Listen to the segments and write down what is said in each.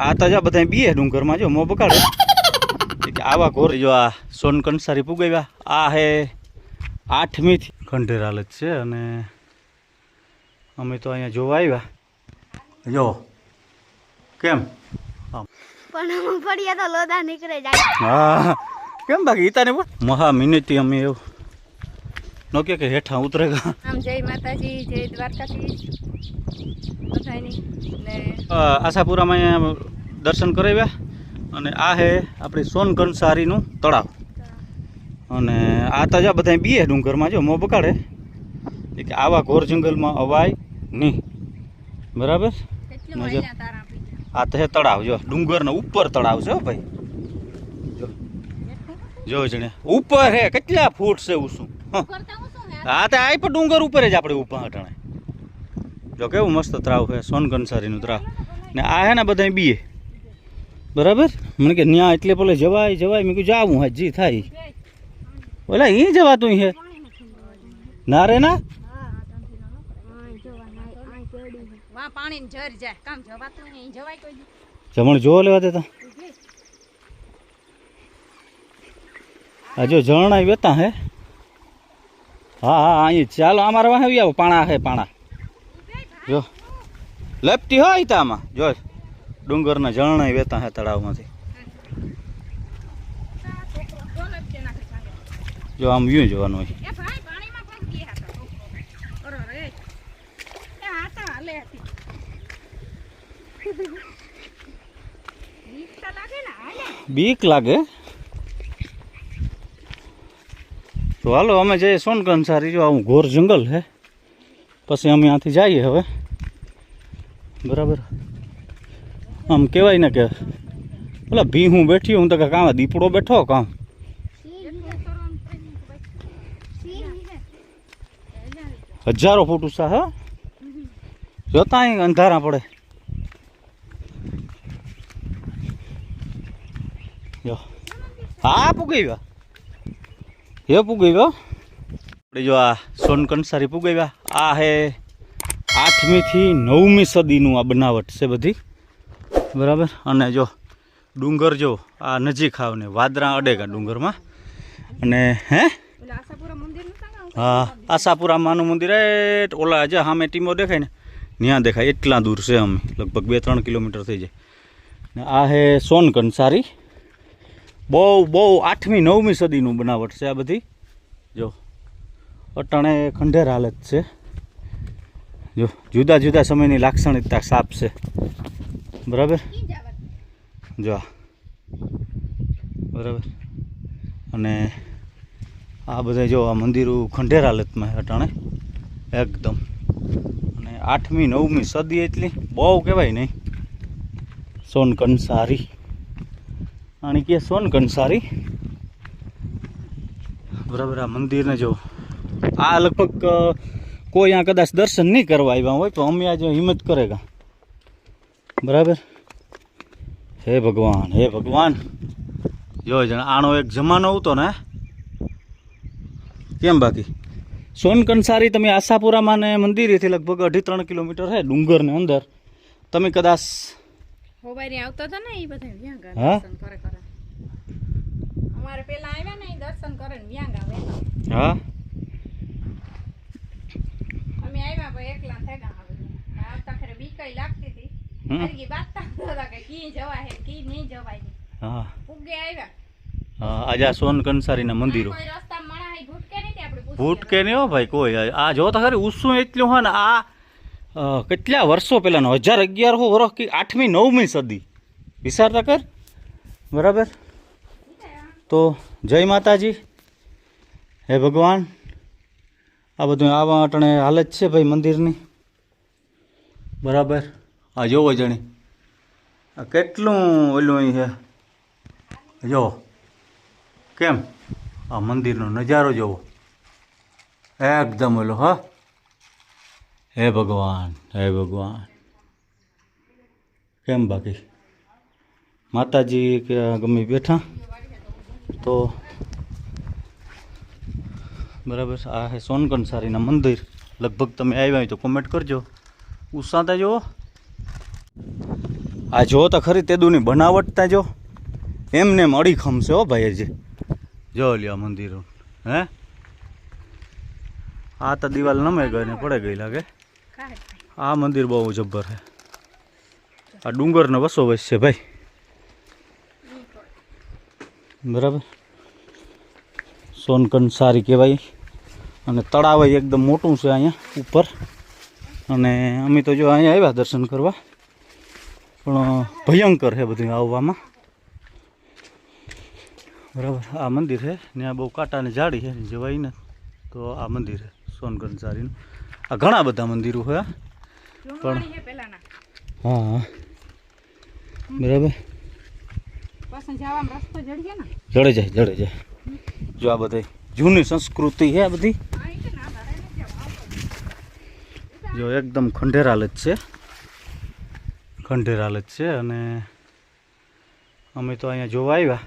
આ તો જા બધા બીએ ડુંગરમાં જો મો બગાડે. આવા ઘોર જો આ સોન કંસારી પુગાવ્યા. આ હે આઠમી થી. ખંડેર હાલત છે અને અમે તો અહીંયા જોવા આવ્યા. જો. કેમ? પણ પડ્યા તો લોદા નીકળે જાય. હા. કેમ બાકી ઈતાને બોલ મહા મિનિટી અમે એવું. નો કે કે હેઠા ઉતરેગા. આમ જય માતાજી જય દ્વારકાધીશ. બધાની ને આશાપુરામાં અહીંયા દર્શન કરાવ્યા અને આ હે આપણી સોન કંસારીનું તળાવ. અને આ તો જા બધા બીએ ડુંગરમાં જો મો બગાડે. કે આવા ઘોર જંગલમાં અવાય નહીં. બરાબર? આ તો હે તળાવ જો. ડુંગરના ઉપર તળાવ છે ભાઈ. જો. જો જણે. ઉપર હે કેટલા ફૂટ છે ઉસું હં. તો આ પણ ડુંગર ઉપર જ આપણે ઊભા હટાણે જો કેવું મસ્ત ત્રાવ છે સોન કંસારીનું ત્રાવ. ને આ હે ને બધા બીએ. બરાબર? મને કે ન્યા એટલે પેલે જવાય જવાય. મેં કીધું જાવું હા જી થાય. ઓલા અહીં જવાતું હે? ના રે ના. જમણ જોવા લેવા દેતા? આ જો ઝરણા વેતા હે? હા હા અહીં ચાલો અમારે વાહ આવી આવો. પાણા હે પાણા. જો. લપટી હોય તામાં જો ડુંગરના ઝરણા વેતા હે તળાવમાંથી. જો આમ વ્યૂ જોવાનું હોય. બીક ભાઈ પાણીમાં પગ ગયા હતા છોકરો. અરે રે. એ હાથા હાલે હતી. બીક તો લાગે ને હાલે. બીક લાગે તો હાલો અમે જઈએ સોનકંસારી જો આવું ઘોર જંગલ છે પછી અમે ત્યાંથી જઈએ હવે. બરાબર. આમ કહેવાય ને કે પેલા ભી હું બેઠી હું તો કે કામ દીપડો બેઠો કામ હજારો ફૂટ ઉષા હે? જોતા અહીં અંધારા પડે. જો. હા પુગાવ્યા એ પુગાવ્યો આપણે જો આ સોન કંસારી પુગાવ્યા આ હે આઠમી થી નવમી સદીનું આ બનાવટ છે બધી. બરાબર? અને જો ડુંગર જો આ નજીક આવ ને વાદરા અડેગા ડુંગરમાં. અને હે? હા આશાપુરા માનું મંદિર એટ ઓલા જે સામે ટીમો દેખાય ને ત્યાં દેખાય એટલા દૂર છે અમે લગભગ બે ત્રણ કિલોમીટર થઈ જાય. ને આ હે સોન કંસારી. બહુ બહુ આઠમી, નવમી સદીનું બનાવટ છે આ બધી. જો, અટાણે ખંડેર હાલત છે. જો, જુદા જુદા સમયની લાક્ષણિકતા સાપ છે. બરાબર? જો બરાબર? અને આ બધા જો આ મંદિરો ખંડેર હાલતમાં અટાણે. એકદમ. અને આઠમી, નવમી સદી એટલી બહુ કહેવાય નહીં. સોન કંસારી કે સોન કંસારી બરાબર આ મંદિરને જો. આ લગભગ કોઈ આ કદાચ દર્શન નહીં કરવા આવ્યા હોય તો અમે આજે હિંમત કરેગા બરાબર? હે ભગવાન હે ભગવાન. જો જણા આનો એક જમાનો હતો ને કેમ બાકી? સોન કંસારી તમે આશાપુરામાં ને મંદિરેથી લગભગ અઢી ત્રણ કિલોમીટર છે ડુંગરની અંદર. તમે કદાચ હોબારી આવતા હતા ને એ બધા આવે દર્શન કરે કરે. અમારે પેલા આવ્યા ને દર્શન કરે ને વ્યાંગ આવે. હા? અમે આવ્યા પણ એકલા થેગા આવે. આવતા ખરે બીકાઈ લાગતી હતી. હરગી બાતતા હતા કે કી જવાય હે કી નહીં જવાય. હા. ઉગે આવ્યા. હા આજે આ સોન કંસારીના મંદિરો. ભૂટકે નહીં હો ભાઈ કોઈ. આ જો તો ખરી ઉસું એટલું હોય ને આ કેટલા વર્ષો પહેલાંનો? હજાર અગિયારસો વર્ષ કે આઠમી, નવમી સદી? વિચારતા કર. બરાબર? તો જય માતાજી. હે ભગવાન. આ બધું આવા અટણે હાલત છે ભાઈ મંદિરની. બરાબર? આ જોવો જણી. આ કેટલું ઓલું અહીં છે? જો. કેમ? આ મંદિરનો નજારો જોવો. એકદમ ઓલો, હા? હે ભગવાન હે ભગવાન. કેમ બાકી? માતાજી કે ગમે બેઠા? તો બરાબર, આ હે સોનકનસારીના મંદિર. લગભગ તમે આવ્યા હોય તો કોમેન્ટ કરજો. ઉત્સાહતા જુઓ. આ જો તો ખરી તેદુની બનાવટતા જો એમને અડી ખમશે હો ભાઈ હજી જો લ્યો મંદિરો. હે? આ તો દિવાલ નમે ગઈ ને પડે ગઈ લાગે આ મંદિર બહુ જબ્બર છે. આ ડુંગરનો વસો વસ છે ભાઈ. બરાબર? સોનકન સારી કહેવાય. અને તળાવ એકદમ મોટું છે અહીંયા, ઉપર. અને અમે તો જો અહીંયા આવ્યા દર્શન કરવા. પણ ભયંકર છે બધું આવવામાં. બરાબર? આ મંદિર છે ને આ બહુ કાંટાની જાડી છે, જવાય ને તો આ મંદિર છે સોનકન સારીનું. આ ઘણા બધા મંદિરો છે પણ હા હા. બરાબર. જડે જાય જડે જાય જો આ બધી જૂની સંસ્કૃતિ છે આ બધી. જો એકદમ ખંડેર હાલત છે. ખંડેર હાલત છે અને અમે તો અહીંયા જોવા આવ્યા.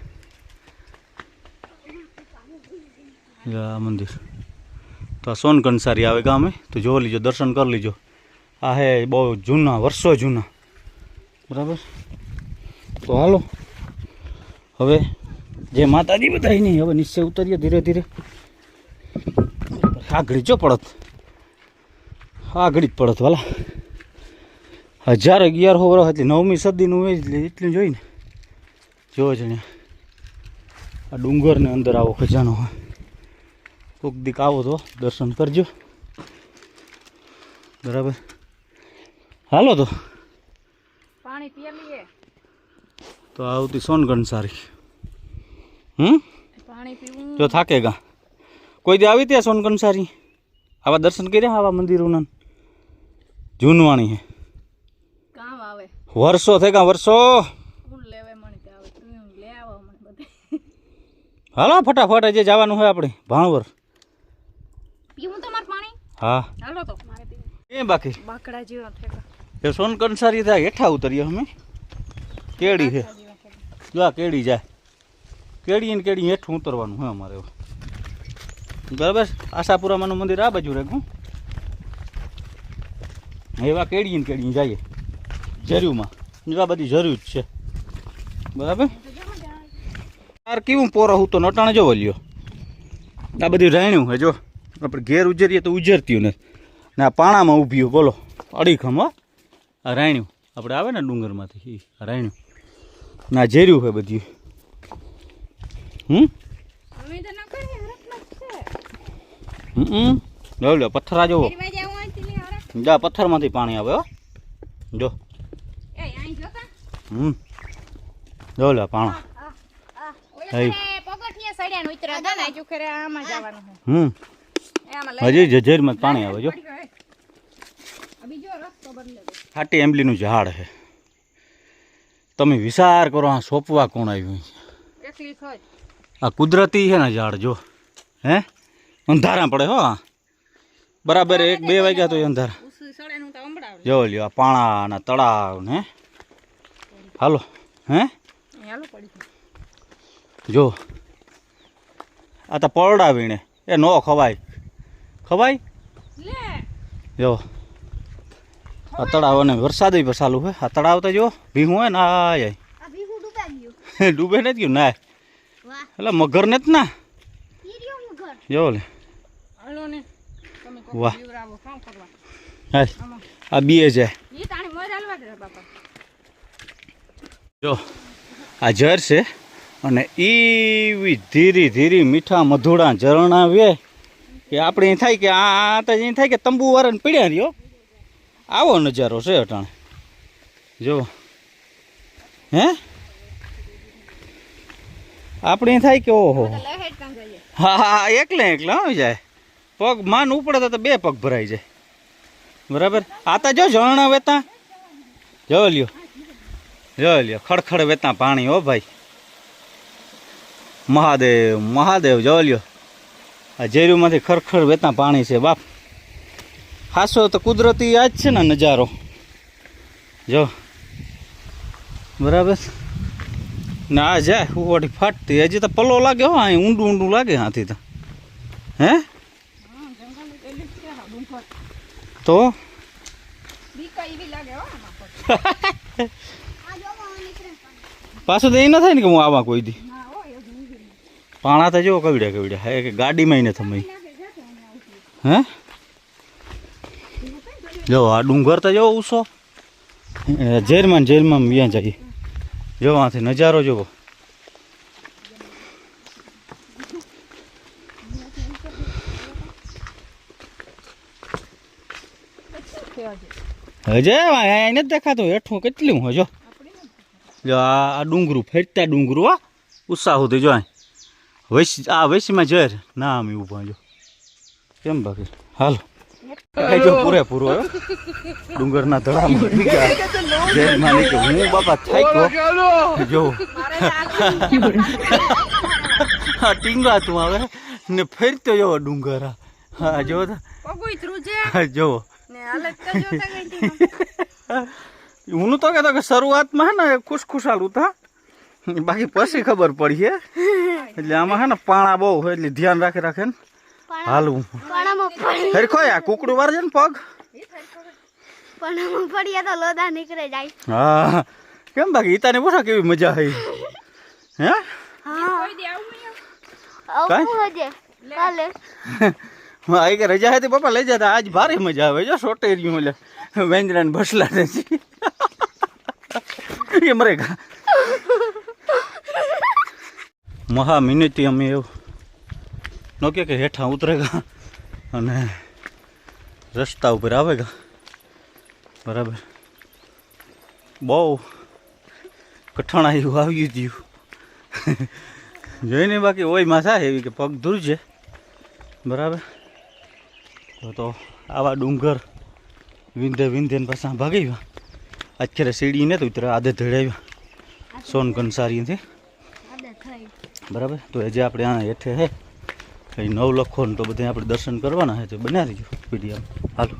આ મંદિર. તો આ સોન કંસારી આવે ગામે, તો જોઈ લીજો, દર્શન કરી લીજો. આ હે બહુ જૂના, વર્ષો જૂના. બરાબર? તો હાલો, હવે જે માતાજી બધાય નહીં હવે નીચે ઉતરીએ ધીરે ધીરે. આગળી જો પડત. આગળી જ પડત, વાલા. હજાર અગિયારસો વર્ષ એટલે નવમી સદીનું એ એટલે જોઈને જોવો જ ને આ ડુંગરને અંદર આવો ખજાનો. હોય કોક દીક આવો તો દર્શન કરજો. બરાબર. હાલો તો. પાણી પીએ લઈએ. તો આવતી સોનગંજ સારી. હમ? પાણી પીવું. જો થાકે ગા. કોઈ દી આવી ત્યાં સોનગંજ સારી? આવા દર્શન કર્યા આવા મંદિરોના? જૂનવાણી હે. કામ આવે. વર્ષો થઈ ગયા વર્ષો. ફૂલ લેવે મને તે આવે? તું લે આવો મને બધે. હાલો ફટાફટ જે જવાનું હોય આપણે. ભાણવર. પીવું તમારે પાણી? હા. હાલો તો. મારે પીવું એ બાકી? બાકડા જેવા થેકા એ સોન કંસારી થાય હેઠા ઉતરીએ અમે. કેડી છે. જો આ કેડી જાય. કેડી ને કેડી હેઠું ઉતરવાનું હે અમારે. બરાબર? આશાપુરામાનું મંદિર આ બાજુ રાખું. એવા કેડી ને કેડી જઈએ. ઝર્યુમાં જો આ બધી ઝર્યું જ છે. બરાબર? તાર કેવું પોરો હું તો નટાણે જો લ્યો આ બધી રાયણું હે જો. આપણે ઘેર ઉજરીએ તો ઉજરતીયું ને ને આ પાણામાં ઊભી બોલો. અડીખમ હો. આ રાયણ્યું આપણે આવે ને ડુંગરમાંથી? એ રાયણ્યું ના ઝેર્યું છે બધું. હમ? હમ લો લો પથ્થર આ જોવો. જા પથ્થરમાંથી પાણી આવે હો. જો. એ હમ. જો લે પાણા. હમ. હજી જજેરમાં પાણી આવે જો. ખાટી એમ્બલીનું ઝાડ છે. તમે વિચાર કરો આ સોંપવા કોણ આવ્યું આ કુદરતી છે ને ઝાડ જો. હે? અંધારા પડે હો બરાબર એક બે વાગ્યા તો અંધારા. જો લ્યો આ પાણા ના તળાવ ને હાલો હે. જો. આ તો પરડા વીણે. એ નો ખવાય. ખવાય? લે. જો. આ તળાવ અને વરસાદ પણ ચાલુ છે આ તળાવ તો જો ભીહું હોય ને આ જાય આ જ ડૂબા ગયું. ડૂબે નથી ગયું? ના. વાહ. એટલે મગર ને જ ના? જો લે. ને. વાહ. આ બે જાય બાપા. જો. આ ઝર છે. અને એવી ધીરી ધીરી મીઠા મધુડા ઝરણા વે. કે આપણે એ થાય કે આ તો એ થાય કે તંબુ વાળાને પીડ્યા રહ્યો આવો નજારો છે અટાણે. જો. હે? આપણે એ થાય કે ઓહો. હા હા એકલે એકલે આવી જાય. પગ માન ઉપડે તો બે પગ ભરાઈ જાય. બરાબર? આ તો જો ઝરણા વેતા. જો લ્યો. જો લ્યો ખડખડ વેતા પાણી હો ભાઈ. મહાદેવ મહાદેવ જો લ્યો. આ ઝેરુમાંથી ખરખર વેતા પાણી છે, બાપ. ખાસો તો કુદરતી આ જ છે ને નજારો. જો. બરાબર? ને આ જાય ઉવાટી ફાટતી. હજી તો પલ્લો લાગે હો, અહીં ઊંડું ઊંડું લાગે હાથી તો. હે? તો? પાછું તો એ ન થાય ને કે હું આવા કોઈ દી ના હોય હજુ ઊંઘી નહીં. પાણા તો જો કવડ્યા કવડ્યા. હે કે ગાડીમાં ને આવતી. હે? જો, આ ડુંગર તો જો ઉસો ને જેલમાં વ્યાં જઈએ જો, આથી નજારો જોવો. હજે દેખાતો. હેઠું કેટલું હજો? જો, આ ડુંગરું, ફેરતા ડુંગરું આ ઉત્સાહ સુધી જો વૈશ આ વૈશમાં જર. ના આમ ઊભા જો. કેમ બાકી? હાલો. જો પૂરેપૂરો. ડુંગરના ધડામાં નીકળ્યા જેલમાં નીકળ્યો. હું બાપા થાય જો. હા ટીંગા તું આવે. ને ફેરતો જો ડુંગર. હા જો જો. હું તો કહેતો કે શરૂઆતમાં હે ને ખુશ ખુશાલ હતા બાકી પછી ખબર પડી હે. એટલે આમાં હે ને પાણા બહુ હોય એટલે ધ્યાન રાખી રાખે ને હાલવું. હરખો આ કુકડું વારજે ને પગ. પણ આમાં પડ્યા તો લોદા નીકળે જાય. હા. કેમ બાકી ઈતાને પૂછો કેવી મજા આવી હે? હા. કોઈ દી આવું નહીં આવું હજે. કાલે આ કે રજા હતી પપ્પા લઈ જતા. આજ ભારે મજા આવે જો સોટેરિયું એટલે. વેંદરાને ભસલા દે છે. એ મહા મિનિટથી અમે એવું. નો કે હેઠા ઉતરેગા અને રસ્તા ઉપર આવેગા બરાબર. બહુ કઠણાઈ એવું આવ્યું હતું જોઈને બાકી ઓયમાં થાય એવી કે પગ છે બરાબર. તો આવા ડુંગર વિંધે વિંધે પાછા ભાગી ગયા. અત્યારે સીડી ને તો ઉતરે આદે ધડાવ્યા સોન થઈ બરાબર? તો હજી આપણે આ હેઠે હે કંઈ નવ લખો ને તો બધે આપણે દર્શન કરવાના છે તો બનાવી દીધું પીડીએમ. હાલો.